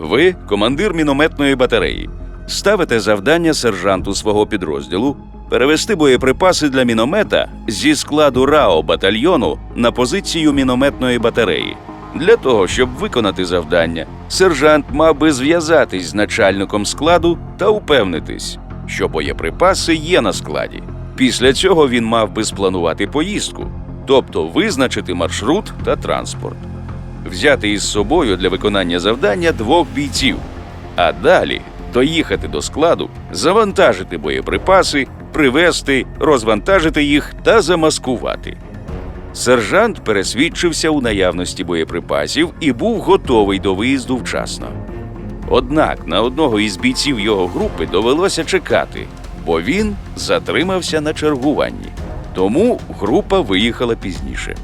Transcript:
Ви командир мінометної батареї. Ставите завдання сержанту свого підрозділу перевести боєприпаси для міномета зі складу РАО батальйону на позицію мінометної батареї. Для того, щоб виконати завдання, сержант мав би зв'язатись з начальником складу та упевнитись, що боєприпаси є на складі. Після цього він мав би спланувати поїздку, тобто визначити маршрут та транспорт, взяти із собою для виконання завдання двох бійців, а далі доїхати до складу, завантажити боєприпаси, привезти, розвантажити їх та замаскувати. Сержант пересвідчився у наявності боєприпасів і був готовий до виїзду вчасно. Однак на одного із бійців його групи довелося чекати, бо він затримався на чергуванні. Тому група виїхала пізніше.